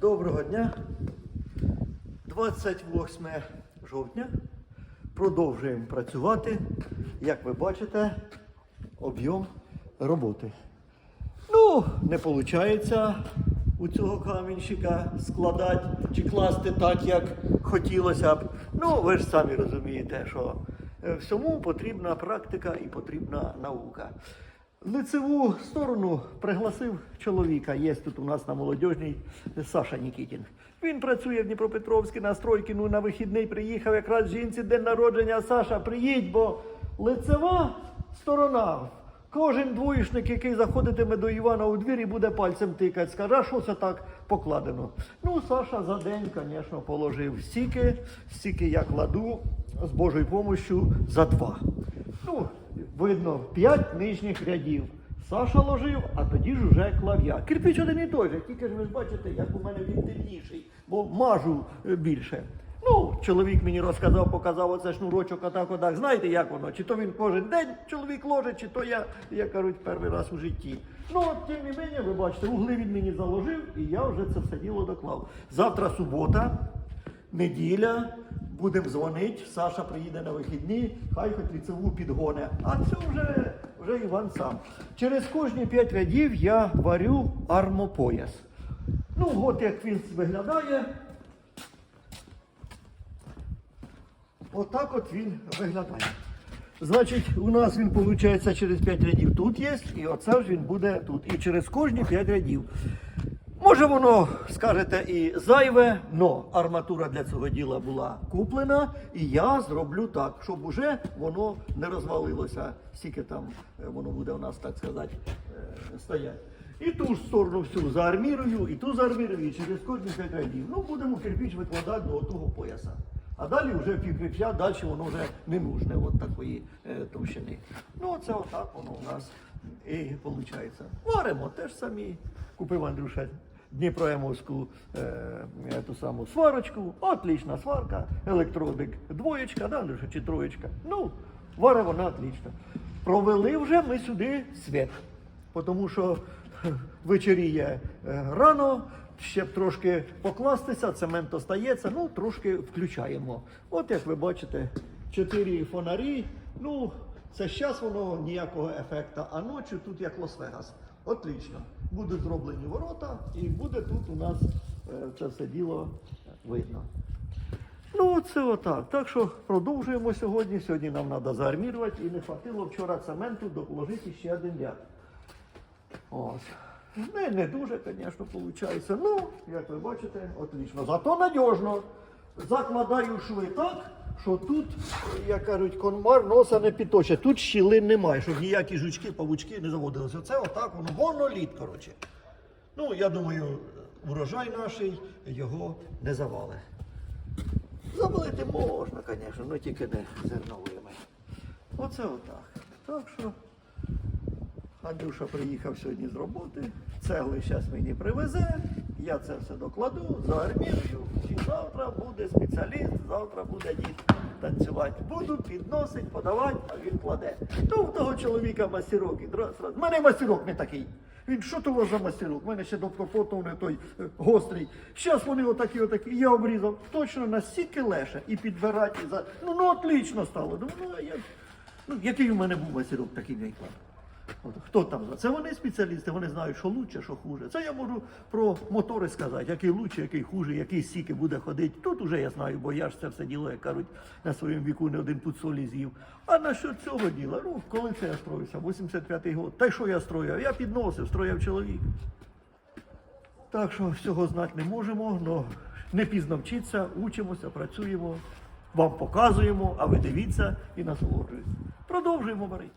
Доброго дня. 28 жовтня. Продовжуємо працювати. Як ви бачите, об'єм роботи. Ну, не виходить у цього камінщика складати чи класти так, як хотілося б. Ну, ви ж самі розумієте, що е, всьому потрібна практика і потрібна наука. Лицеву сторону пригласив чоловіка. Є тут у нас на молодіжній Саша Нікітін. Він працює в Дніпропетровській на стройці, ну на вихідний приїхав якраз жінці день народження. Саша, приїдь, бо лицева сторона. Кожен двоєшник, який заходитиме до Івана у двір і буде пальцем тикати, скаже, що це так покладено. Ну, Саша за день, звісно, положив стільки, стільки я кладу з Божою допомогою за два. Ну, видно, п'ять нижніх рядів. Саша ложив, а тоді ж уже клав я. Кирпіч один і той же, тільки ж ви ж бачите, як у мене він темніший, бо мажу е, більше. Ну, чоловік мені розказав, показав оце шнурочок, отак, отак. Знаєте, як воно? Чи то він кожен день чоловік ложить, чи то я, як кажуть, перший раз у житті. Ну, от тим не менше, ви бачите, угли він мені заложив, і я вже це все діло доклав. Завтра субота, неділя, будемо дзвонити, Саша приїде на вихідні, хай хоч ліцеву підгоне. А це вже, вже Іван сам. Через кожні п'ять рядів я варю армопояс. Ну, от як він виглядає. Отак от він виглядає. Значить, у нас він виходить через 5 рядів тут є, і оце ж він буде тут. І через кожні 5 рядів. Може воно, скажете, і зайве, але арматура для цього діла була куплена, і я зроблю так, щоб уже воно не розвалилося, скільки там е, воно буде у нас, так сказати, е, стояти. І ту ж сторону всю заармірую, і ту заармірую, і через кожні 5 рядів. Ну, будемо кирпіч викладати до того пояса. А далі вже півкрипча, далі воно вже не нужне, от такої е, товщини. Ну, це отак воно у нас і виходить. Варимо теж самі. Купив Андрюша Дніпроемовську е, е, ту саму сварочку. Отлічна сварка, електродик двоєчка, да, чи троєчка. Ну, варить вона отлично. Провели вже ми сюди світ, тому що вечеріє е, рано, ще б трошки покластися, цемент остається, ну трошки включаємо. От як ви бачите, чотири фонарі. Ну, це зараз воно ніякого ефекту, а ночі тут як Лас-Вегас. Отлично. Будуть зроблені ворота і буде тут у нас е, це все діло видно. Ну, це отак. Так що продовжуємо сьогодні. Сьогодні нам треба заармірувати і не хватило вчора цементу доложити ще один ряд. Ось. Не, не дуже, звісно, виходить. Ну, як ви бачите, отлично. Зато надіжно. Закладаю шви так, що тут, як кажуть, конмар носа не підточе. Тут щілин немає, щоб ніякі жучки, павучки не заводилися. Це отак воно, моноліт, коротше. Ну, я думаю, урожай наш його не завали. Завалити можна, звісно, але тільки не зерновими. Оце отак. Так що. Андрюша приїхав сьогодні з роботи, цегли зараз мені привезе, я це все докладу, заармірую. І завтра буде спеціаліст, завтра буде дід танцювати. Буду підносить, подавати, а він кладе. То в того чоловіка масірок. І мене масірок не такий. Він що то у вас за масірок? У мене ще до капоту не той е, гострий. Зараз вони отакі, отакі. Я обрізав. Точно настільки леше і підбирати. І за... Ну, ну, отлично стало. Думаю, ну, я... ну, який у мене був масірок, такий я й кладу. Хто там? за- Це вони спеціалісти, вони знають, що лучше, що хуже. Це я можу про мотори сказати, який лучше, який хуже, який стільки буде ходити. Тут уже я знаю, бо я ж це все діло, як кажуть, на своєму віку не один пуд солі з'їв. А насчет цього діла, ну, коли це я строївся? 85-й год. Та й що я строїв? Я підносив, строїв чоловік. Так що всього знати не можемо, але не пізно вчитися, учимося, працюємо, вам показуємо, а ви дивіться і насолоджуєтесь. Продовжуємо варити.